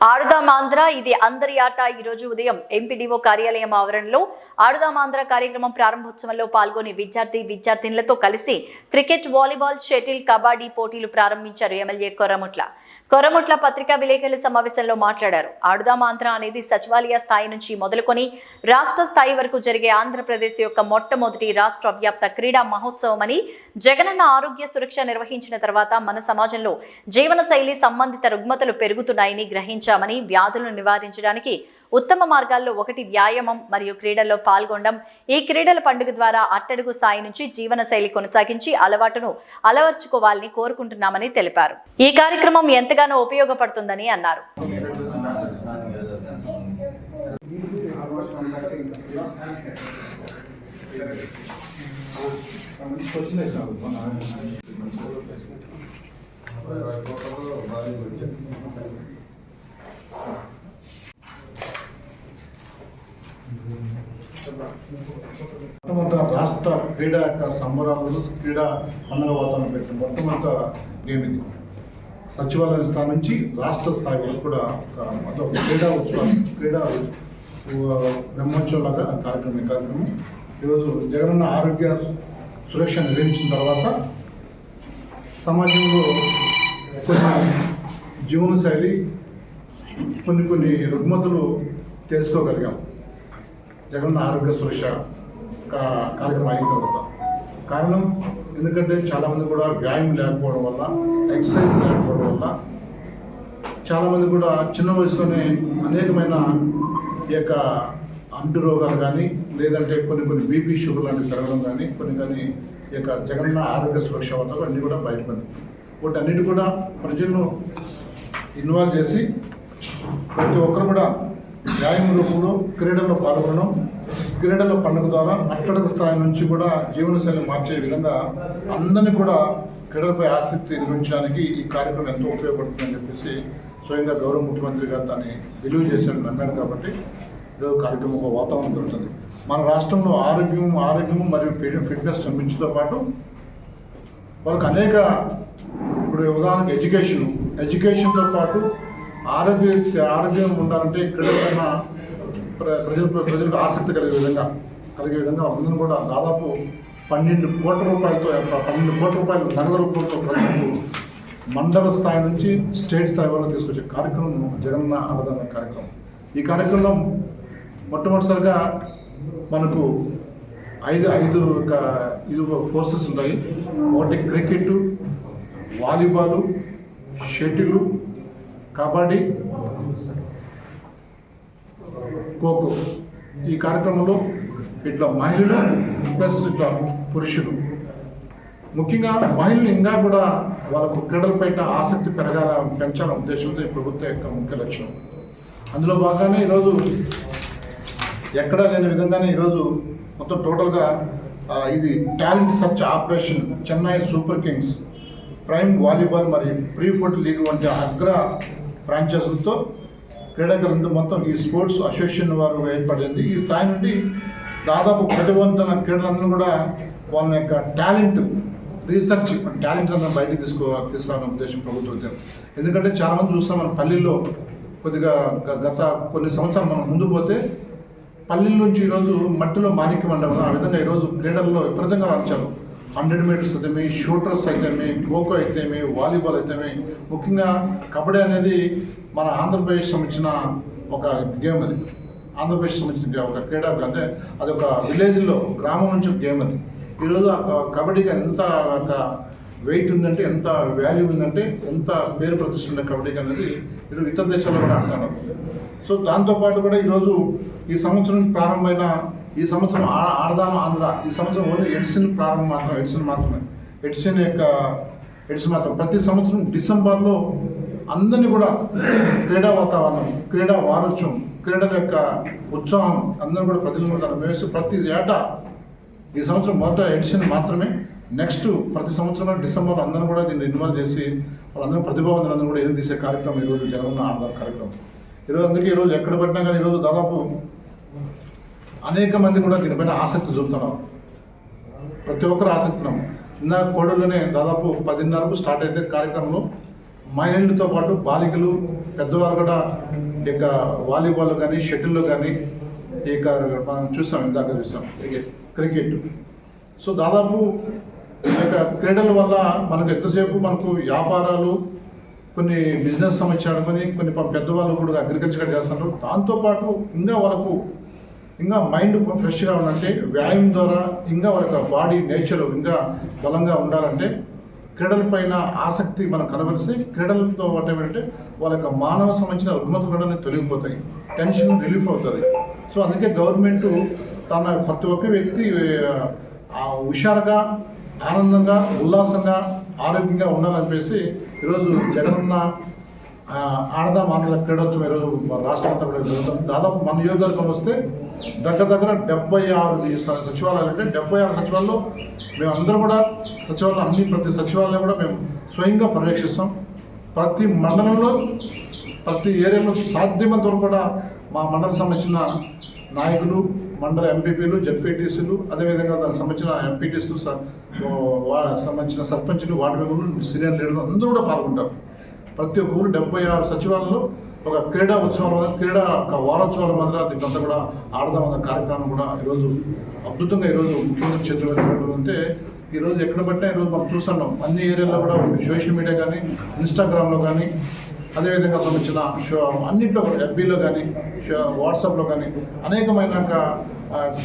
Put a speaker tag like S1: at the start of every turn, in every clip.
S1: ఆడుదామాంధ్ర ఇది అందరి ఆట ఈ రోజు ఉదయం ఎంపీడీఓ కార్యాలయం ఆవరణలో. ఆడుదామాంధ్ర కార్యక్రమం ప్రారంభోత్సవంలో పాల్గొని విద్యార్థి విద్యార్థినులతో కలిసి క్రికెట్ వాలీబాల్ షటిల్ కబడ్డీ పోటీలు ప్రారంభించారు ఎమ్మెల్యే కొర్రముట్ల కొరముట్ల పత్రికా విలేకరుల సమావేశంలో మాట్లాడారు. ఆడుదాం ఆంధ్ర అనేది సచివాలయ స్థాయి నుంచి మొదలుకొని రాష్ట్ర స్థాయి వరకు జరిగే ఆంధ్రప్రదేశ్ యొక్క మొట్టమొదటి రాష్ట్ర వ్యాప్త క్రీడా మహోత్సవం అని జగనన్న ఆరోగ్య సురక్ష నిర్వహించిన తర్వాత మన సమాజంలో జీవనశైలి సంబంధిత రుగ్మతలు పెరుగుతున్నాయని గ్రహించామని వ్యాధులను నివారించడానికి ఉత్తమ మార్గాల్లో ఒకటి వ్యాయామం మరియు క్రీడల్లో పాల్గొనడం. ఈ క్రీడల పండుగ ద్వారా అట్టడుగు స్థాయి నుంచి జీవనశైలి కొనసాగించి అలవాటును అలవర్చుకోవాలని కోరుకుంటున్నామని తెలిపారు. ఈ కార్యక్రమం ఎంతగానో ఉపయోగపడుతుందని అన్నారు.
S2: మొట్టమొదట రాష్ట్ర క్రీడా యొక్క సంబరాలు క్రీడా పండుగ వాతావరణం పెట్టిన మొట్టమొదట గేమ్ సచివాలయం స్థాయి నుంచి రాష్ట్ర స్థాయి వరకు కూడా ఒక మొత్తం క్రీడా ఉత్సవం క్రీడా ఉ- బ్రహ్మోత్సవంలాగా కార్యక్రమం కార్యక్రమం. ఈరోజు జగనన్న ఆరోగ్య సురక్ష నిర్వహించిన తర్వాత సమాజంలో కొన్ని జీవనశైలి కొన్ని కొన్ని రుగ్మతలు తెలుసుకోగలిగాం. జగన్ ఆరోగ్య సురక్ష కార్యక్రమం అయిన తర్వాత. కారణం ఎందుకంటే చాలామంది కూడా వ్యాయామం లేకపోవడం వల్ల ఎక్సర్సైజ్ లేకపోవడం వల్ల చాలామంది కూడా చిన్న వయసులోనే అనేకమైన ఈ యొక్క అంటు రోగాలు కానీ లేదంటే కొన్ని కొన్ని బీపీ షుగర్ లాంటివి పెరగడం కానీ కొన్ని కానీ ఈ యొక్క జగనన్న ఆరోగ్య సురక్ష వల్ల అన్నీ కూడా బయటపడి వాటి అన్నిటి కూడా ప్రజలను ఇన్వాల్వ్ చేసి ప్రతి ఒక్కరు కూడా వ్యాయామ రూపంలో క్రీడల్లో పాల్గొనడం క్రీడల పండుగ ద్వారా అట్టడుగు స్థాయి నుంచి కూడా జీవనశైలి మార్చే విధంగా అందరినీ కూడా క్రీడలపై ఆసక్తి నిర్మించడానికి ఈ కార్యక్రమం ఎంతో ఉపయోగపడుతుందని చెప్పేసి స్వయంగా గౌరవ ముఖ్యమంత్రి గారు దాన్ని విలువ చేశాడు నమ్మాడు కాబట్టి ఈరోజు కార్యక్రమం ఒక వాతావరణం దొరుకుతుంది మన రాష్ట్రంలో ఆరోగ్యం ఆరోగ్యం మరియు ఫిట్నెస్ సంబంధించితో పాటు వాళ్ళకి అనేక ఇప్పుడు ఉదాహరణకు ఎడ్యుకేషన్ ఎడ్యుకేషన్తో పాటు ఆరోగ్య ఆరోగ్యం ఉండాలంటే ఇక్కడ ప్ర- ప్రజలు ప్రజలకు ఆసక్తి కలిగే విధంగా కలిగే విధంగా వాళ్ళందరూ కూడా దాదాపు పన్నెండు కోట్ల రూపాయలతో పన్నెండు కోట్ల రూపాయలు నగదు రూపంతో ప్రజలకు మండల స్థాయి నుంచి స్టేట్ స్థాయి వరకు తీసుకొచ్చే కార్యక్రమం జగన్న ఆరాధన కార్యక్రమం. ఈ కార్యక్రమంలో మొట్టమొదటిసారిగా మనకు ఐదు ఐదు ఒక ఇది ఫోర్సెస్ ఉంటాయి. ఒకటి cricket volleyball shuttle kabaddi kho kho ఈ కార్యక్రమంలో ఇట్లా మహిళలు ప్లస్ ఇట్లా పురుషులు. ముఖ్యంగా మహిళలు ఇంకా కూడా వాళ్ళకు క్రీడలపైన ఆసక్తి పెరగాల పెంచాల ఉద్దేశంతో ఈ ప్రభుత్వం యొక్క ముఖ్య లక్ష్యం. అందులో భాగంగానే ఈరోజు ఎక్కడా లేని విధంగానే ఈరోజు మొత్తం టోటల్గా ఇది talent search operation Chennai Super Kings Prime Volleyball మరియు ప్రీ ఫుట్ లీగ్ వంటి అగ్ర ఫ్రాంచైజీలతో క్రీడాకారులతో మొత్తం ఈ స్పోర్ట్స్ అసోసియేషన్ వారు ఏర్పడింది ఈ స్థాయి నుండి దాదాపు ప్రతివంతుల క్రీడలందరూ కూడా వాళ్ళ యొక్క టాలెంట్ రీసెర్చ్ టాలెంట్ అందరం బయటకు తీసుకో తీసుకోవాలనే ఉద్దేశం ప్రభుత్వం ఎందుకంటే చాలామంది చూస్తాం మన పల్లెల్లో కొద్దిగా గత కొన్ని సంవత్సరాలు మనం ముందు పోతే పల్లెల నుంచి ఈరోజు మట్టిలో మాణిక్యం అంటాం ఆ విధంగా ఈరోజు క్రీడల్లో విపరీతంగా రాణించారు. హండ్రెడ్ మీటర్స్ అయితేమే షూటర్స్ అయితేమే ఖోఖో అయితేమే వాలీబాల్ అయితేమే ముఖ్యంగా కబడ్డీ అనేది మన ఆంధ్రప్రదేశ్ సంబంధించిన ఒక గేమ్ అది. ఆంధ్రప్రదేశ్ సంబంధించిన ఒక క్రీడా అంటే అది ఒక విలేజ్లో గ్రామం నుంచి ఒక గేమ్ అది. ఈరోజు ఆ కబడ్డీకి ఎంత ఒక వెయిట్ ఉందంటే ఎంత వాల్యూ ఉందంటే ఎంత పేరు ప్రతిష్ట ఉండే కబడ్డీకి అనేది ఈరోజు ఇతర దేశాల్లో కూడా ఆడుతున్నారు. సో దాంతోపాటు కూడా ఈరోజు ఈ సంవత్సరం ప్రారంభమైన ఈ సంవత్సరం ఆ- ఆడదాం ఆంధ్ర ఈ సంవత్సరం ఓన్లీ ఎడిసిన్ ప్రారంభం మాత్రం ఎడిసిన్ మాత్రమే. ఎడిసిన్ యొక్క ఎడిసిన్ మాత్రం. ప్రతి సంవత్సరం డిసెంబర్లో అందరినీ కూడా క్రీడా వాతావరణం క్రీడా వారోత్సవం క్రీడల యొక్క ఉత్సాహం అందరూ కూడా ప్రజలు కూడా వేసి ప్రతి ఏటా ఈ సంవత్సరం మొదట ఎడిషన్ మాత్రమే. నెక్స్ట్ ప్రతి సంవత్సరం డిసెంబర్ అందరూ కూడా దీన్ని ఇన్వాల్వ్ చేసి వాళ్ళందరూ ప్రతిభావంతులందరూ కూడా ఎదురు తీసే కార్యక్రమం ఈరోజు జగన్ ఆడదారు కార్యక్రమం. ఈరోజు అందుకే ఈరోజు ఎక్కడ పడినా కానీ ఈరోజు దాదాపు అనేక మంది కూడా దీనిపైన ఆసక్తి చూపుతున్నాం ప్రతి ఒక్కరు ఆసక్తి ఉన్నాం. ఇందాక దాదాపు పదిన్నరకు స్టార్ట్ అయితే కార్యక్రమంలో మహిళలతో పాటు బాలికలు పెద్దవారు కూడా ఈ యొక్క వాలీబాల్ కానీ షటిల్లో కానీ ఈ యొక్క మనం చూసాం ఇందాక చూసాం క్రికెట్ క్రికెట్. సో దాదాపు ఈ యొక్క క్రీడల వల్ల మనకు ఎంతసేపు మనకు వ్యాపారాలు కొన్ని బిజినెస్ సమస్య అనుకుని కొన్ని పెద్దవాళ్ళు కూడా అగ్రికల్చర్ చేస్తున్నారు. దాంతోపాటు ఇంకా వాళ్ళకు ఇంకా మైండ్ ఫ్రెష్గా ఉండాలంటే వ్యాయామం ద్వారా ఇంకా వాళ్ళ యొక్క బాడీ నేచర్ ఇంకా బలంగా ఉండాలంటే క్రీడల పైన ఆసక్తి మనం కనబరిస్తే క్రీడలతో పాటు ఏమంటే వాళ్ళ యొక్క మానవ సంబంధించిన రుగ్మతలు కూడా తొలగిపోతాయి. టెన్షన్ రిలీఫ్ అవుతుంది. సో అందుకే గవర్నమెంట్ తన ప్రతి ఒక్క వ్యక్తి హుషారుగా ఆనందంగా ఉల్లాసంగా ఆరోగ్యంగా ఉండాలనిపేసి ఈరోజు జగనన్న ఆడదాం ఆంధ్ర క్రీడోత్సవం ఈరోజు మన రాష్ట్రం అంతా కూడా జరుగుతుంది దాదాపు మన నియోజకవర్గం వస్తే దగ్గర దగ్గర డెబ్బై ఆరు సచివాలయాలు అంటే డెబ్బై ఆరు సచివాలయంలో మేము అందరూ కూడా సచివాలయం అన్ని ప్రతి సచివాలయం కూడా మేము స్వయంగా పర్యవేక్షిస్తాం. ప్రతి మండలంలో ప్రతి ఏరియాలో సాధ్యమైనంత వరకు కూడా మా మండలం సంబంధించిన నాయకులు మండల ఎంపీపీలు జడ్పీటీసీలు అదేవిధంగా దానికి సంబంధించిన ఎంపీటీసీలు సంబంధించిన సర్పంచులు వార్డు మెంబర్లు సీనియర్ లీడర్లు అందరూ కూడా పాల్గొంటారు. ప్రతి ఒక్క ఊరు డెబ్బై ఆరు సచివాలయంలో ఒక క్రీడా ఉత్సవాల వల్ల క్రీడా ఒక వారోత్సవాల మధ్య దీంట్లో కూడా ఆడదాం అన్న కార్యక్రమం కూడా ఈరోజు అద్భుతంగా ఈరోజు ముఖ్యమంత్రి చేతిలో అంటే ఈరోజు ఎక్కడ పట్టినా ఈరోజు మనం చూస్తున్నాం. అన్ని ఏరియాల్లో కూడా సోషల్ మీడియా కానీ ఇన్స్టాగ్రామ్లో కానీ అదేవిధంగా సంబంధించిన షో అన్నింటిలో కూడా ఎఫ్బీలో కానీ వాట్సాప్లో కానీ అనేకమైన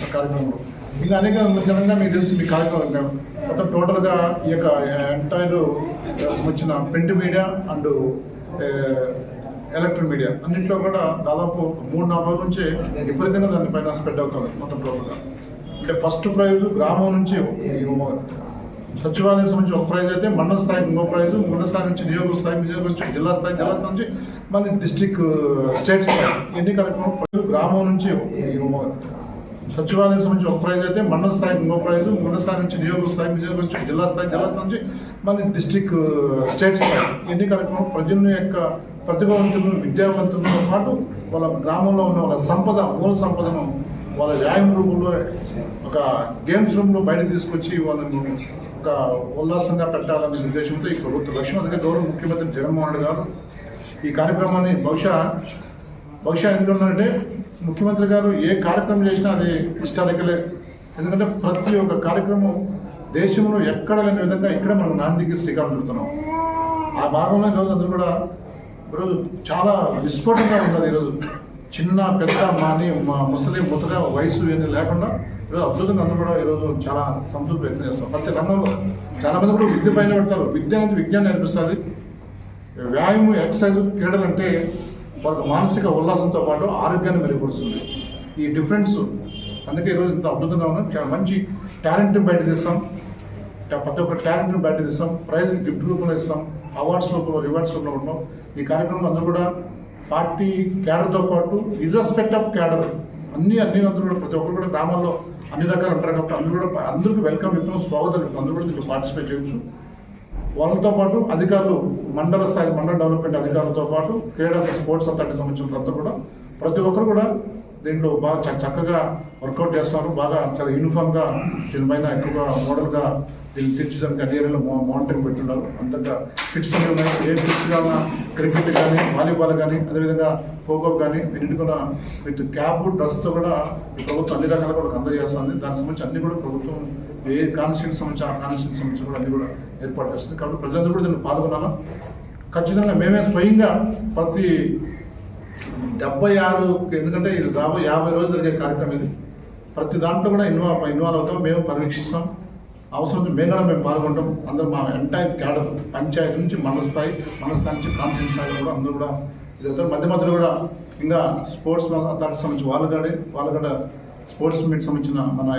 S2: కార్యక్రమాలు ఇంకా అనేక ముఖ్యంగా మీకు తెలుసు మీ కార్యక్రమం మొత్తం టోటల్గా ఈ యొక్క ఎంటైర్ సంబంధించిన print media and electric media అన్నింటిలో కూడా దాదాపు మూడు నాలుగు రోజుల నుంచి విపరీతంగా దానిపైన స్ప్రెడ్ అవుతుంది మొత్తం టోటల్గా అంటే ఫస్ట్ ప్రైజ్ గ్రామం నుంచి సచివాలయం సంబంధించి ఒక ప్రైజ్ అయితే మండల స్థాయికి ఇంకో ప్రైజ్ మండల స్థాయి నుంచి నియోజక స్థాయి నియోజక నుంచి జిల్లా స్థాయి జిల్లా స్థాయి నుంచి మళ్ళీ డిస్టిక్ స్టేట్ స్థాయి ఎన్ని కార్యక్రమం గ్రామం నుంచి సచివాలయం సంబంధించి ఒక ప్రైజ్ అయితే మండల స్థాయికి ఇంకో ప్రైజ్ మండల స్థాయి నుంచి నియోజక స్థాయి నియోజక నుంచి జిల్లా స్థాయి జిల్లా స్థాయి నుంచి మళ్ళీ డిస్టిక్ స్టేట్ స్థాయి ఎన్ని కార్యక్రమం ప్రజల యొక్క ప్రతిభావంతులను విద్యావంతులతో పాటు వాళ్ళ గ్రామంలో ఉన్న వాళ్ళ సంపద మూల సంపదను వాళ్ళ వ్యాయామ రూపంలో ఒక గేమ్స్ రూమ్లో బయట తీసుకొచ్చి వాళ్ళని ఒక ఉల్లాసంగా పెట్టాలనే ఉద్దేశంతో ఈ ప్రభుత్వ లక్ష్యం. అందుకే గౌరవ ముఖ్యమంత్రి జగన్మోహన్ రెడ్డి గారు ఈ కార్యక్రమాన్ని బహుశా బహుశా ఎందుకంటే ఉన్నారంటే ముఖ్యమంత్రి గారు ఏ కార్యక్రమం చేసినా అది హిస్టారికలే ఎందుకంటే ప్రతి ఒక్క కార్యక్రమం దేశంలో ఎక్కడ లేని విధంగా ఇక్కడ మనం గాంధీకి శ్రీకారం చుడుతున్నాం. ఆ భాగంలో ఈరోజు అందరూ కూడా ఈరోజు చాలా విస్ఫోటంగా ఉన్నది ఈరోజు. చిన్న పెద్ద మాని మా ముసలి ముతగా వయసు ఇవన్నీ లేకుండా ఈరోజు అద్భుతంగా అందరూ కూడా ఈరోజు చాలా సంతృప్తి వ్యక్తం చేస్తాం ప్రతి రంగంలో చాలామంది కూడా విద్య పైన పెడతారు. విద్య అనేది విజ్ఞానం నేర్పిస్తుంది. వ్యాయామం ఎక్సర్సైజ్ క్రీడలు అంటే వాళ్ళకి మానసిక ఉల్లాసంతో పాటు ఆరోగ్యాన్ని మెరుగుపరుస్తుంది. ఈ డిఫరెన్స్ అందుకే ఈరోజు ఇంత అద్భుతంగా ఉన్నాం చాలా మంచి టాలెంట్ బయట తీస్తాం. ప్రతి ఒక్క టాలెంట్ని బయట తీస్తాం. ప్రైజ్ గిఫ్ట్ రూపంలో ఇస్తాం అవార్డ్స్ రూపంలో రివార్డ్స్ రూపంలో ఉంటాం. ఈ కార్యక్రమం అందరూ కూడా పార్టీ క్యాడర్తో పాటు ఇర్రెస్పెక్ట్ ఆఫ్ క్యాడర్ అన్ని అన్ని అందరూ కూడా ప్రతి ఒక్కరు కూడా గ్రామాల్లో అన్ని రకాలు ఉంటారు కాబట్టి అందరూ కూడా అందరికీ వెల్కమ్ చెప్తున్నాం స్వాగతం అందరూ కూడా దీంట్లో పార్టిసిపేట్ చేయొచ్చు. వాళ్ళతో పాటు అధికారులు మండల స్థాయి మండల డెవలప్మెంట్ అధికారులతో పాటు క్రీడా స్పోర్ట్స్ అథారిటీ సంబంధించిన అంతా కూడా ప్రతి ఒక్కరు కూడా దీంట్లో బాగా చ- చక్కగా వర్కౌట్ చేస్తారు బాగా చాలా యూనిఫామ్గా దీనిపైన ఎక్కువగా మోడల్గా దీన్ని తీర్చడానికి అన్ని ఏరియాలో మో- మానిటరింగ్ పెట్టున్నారు. అంతగా కిట్స్ అన్ని ఉన్నాయి. ఏ కిట్స్ కావాలన్నా క్రికెట్ కానీ వాలీబాల్ కానీ అదేవిధంగా ఖోఖో కానీ వీటిని కూడా విత్ క్యాప్ డ్రెస్తో కూడా ప్రభుత్వం అన్ని రకాల కూడా అందజేస్తుంది. దానికి సంబంధించి అన్ని కూడా ప్రభుత్వం ఏ కాన్స్టిట్యూన్స్ సంబంధించి ఆ కాన్స్టిట్యూన్స్ సంబంధించి కూడా అన్ని కూడా ఏర్పాటు చేస్తుంది. కాబట్టి ప్రజలందరూ కూడా దీన్ని పాల్గొన్నాను ఖచ్చితంగా మేమే స్వయంగా ప్రతి డెబ్బై ఆరు ఎందుకంటే ఇది దాదాపు యాభై రోజులు జరిగే కార్యక్రమం ఇది. ప్రతి దాంట్లో కూడా ఇన్వాల్వ్ ఇన్వాల్వ్ అవుతాం. మేము పరీక్షిస్తాం అవసరం మేము కూడా మేము పాల్గొంటాం. అందరూ మా ఎంటైర్ క్యాడర్ పంచాయతీ నుంచి మండల స్థాయి మండల స్థాయి నుంచి కాన్స్టిట్యూన్స్ స్థాయిలో కూడా అందరూ కూడా ఇదంతా మధ్య మధ్యలో కూడా ఇంకా స్పోర్ట్స్ దానికి సంబంధించి వాళ్ళు కానీ వాళ్ళు కూడా స్పోర్ట్స్ మీట్ సంబంధించిన మన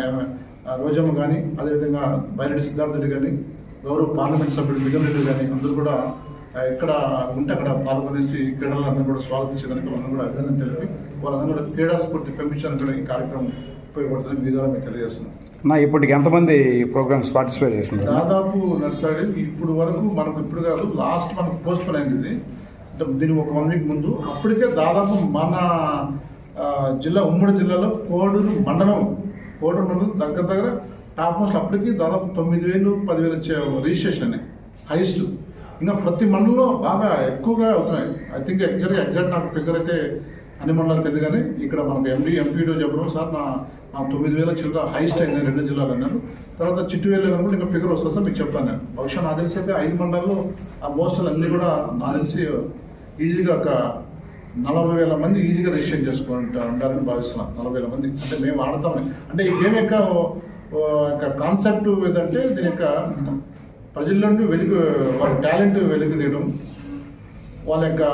S2: రోజమ్మ కానీ అదేవిధంగా బైరెడ్డి సిద్ధార్థ రెడ్డి కానీ గౌరవ పార్లమెంట్ సభ్యుడు మిగన్ రెడ్డి కానీ అందరూ కూడా ఎక్కడ ఉంటే అక్కడ పాల్గొనేసి క్రీడలందరూ కూడా స్వాగతించేదానికి వాళ్ళని కూడా అభినందన తెలిపి వాళ్ళందరూ కూడా క్రీడా స్ఫూర్తి పెంపించడానికి కూడా ఈ కార్యక్రమం ఉపయోగపడుతుంది మీ ద్వారా మీకు తెలియజేస్తున్నాం.
S3: నా ఇప్పటికి ఎంతమంది ప్రోగ్రామ్స్ పార్టిసిపేట్ చేస్తున్నారు?
S2: దాదాపు నర్సరీ ఇప్పుడు వరకు మనకు ఇప్పుడు కాదు లాస్ట్ మనకు పోస్ట్ పోన్ అయింది ఇది దీనికి ఒక వన్ వీక్ ముందు. అప్పటికే దాదాపు మన జిల్లా ఉమ్మడి జిల్లాలో కోడూరు మండలం కోడూరు మండలం దగ్గర దగ్గర టాప్ మోస్ట్ అప్పటికి దాదాపు తొమ్మిది వేలు పదివేలు వచ్చే రిజిస్ట్రేషన్ అనేది హైయెస్ట్ ఇంకా ప్రతి మండలంలో బాగా ఎక్కువగా అవుతున్నాయి. ఐ థింక్ ఎగ్జాక్ట్ ఎగ్జాక్ట్ నాకు ఫిగర్ అయితే అన్ని మండలాలు తెలియదు కానీ ఇక్కడ మనకు ఎండి ఎంపీడో చెప్పడం సార్ నా నా తొమ్మిది వేల చిల్లర హైస్ట్ అయింది రెండు జిల్లాలు అన్నాను తర్వాత చిట్టువేలు కనుక ఇంకా ఫిగర్ వస్తుంది సార్ మీకు చెప్తాను నేను. బహుశా నా తెలిసి అయితే ఐదు మండలాల్లో ఆ పోస్టులు అన్నీ కూడా నాకు తెలిసి ఈజీగా ఒక నలభై వేల మంది ఈజీగా రిజిస్టర్ చేసుకుంటా ఉంటారని భావిస్తున్నాను నలభై వేల మంది. అంటే మేము ఆడతామని అంటే ఈ గేమ్ యొక్క యొక్క కాన్సెప్ట్ ఏదంటే దీని యొక్క ప్రజల నుండి వెలుగు వాళ్ళ టాలెంట్ వెలుగు తీయడం వాళ్ళ యొక్క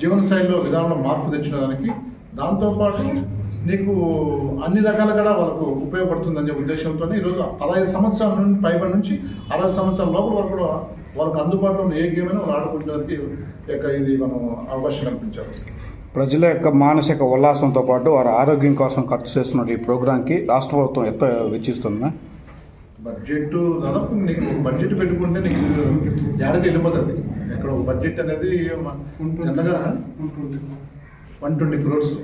S2: జీవనశైలిలో విధానంలో మార్పు తెచ్చడానికి దాంతోపాటు నీకు అన్ని రకాల కూడా వాళ్ళకు ఉపయోగపడుతుందనే ఉద్దేశంతో ఈరోజు పదహైదు సంవత్సరాల నుండి పైబడి నుంచి అరవై సంవత్సరాల లోపల వరకు కూడా వాళ్ళకు అందుబాటులో ఉన్న ఏ గేమ్ అయినా వాళ్ళు ఆడుకుంటానికి యొక్క ఇది మనం అవకాశం కల్పించారు.
S3: ప్రజల యొక్క మానసిక ఉల్లాసంతో పాటు వారి ఆరోగ్యం కోసం ఖర్చు చేస్తున్న ఈ ప్రోగ్రాంకి రాష్ట్ర ప్రభుత్వం ఎంత వెచ్చిస్తుందా?
S2: బడ్జెట్ దాదాపు నీకు బడ్జెట్ పెట్టుకుంటే నీకు ఏడాది వెళ్ళిపోతుంది. ఇక్కడ ఒక బడ్జెట్ అనేది జనరల్గా వన్ ట్వంటీ క్రోర్స్.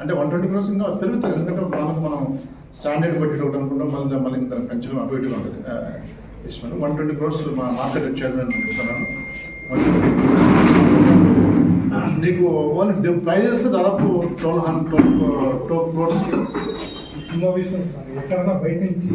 S2: అంటే వన్ ట్వంటీ క్రోర్స్ ఇంకా పెరుగుతుంది. ఎందుకంటే మనకు మనం స్టాండర్డ్ బడ్జెట్ ఒకటి అనుకుంటాం. మళ్ళీ మళ్ళీ ఇంకా పెంచడం అటు ఇటుగా ఉంటుంది. వన్ ట్వంటీ క్రోర్స్ మా మార్కెట్ చైర్మన్ చెప్తున్నాను. వన్ ట్వంటీ నీకు ఓన్లీ ప్రైజెస్ దాదాపు twelve hundred twelve twelve crores.
S4: Innovations ఎక్కడన్నా బయట నుంచి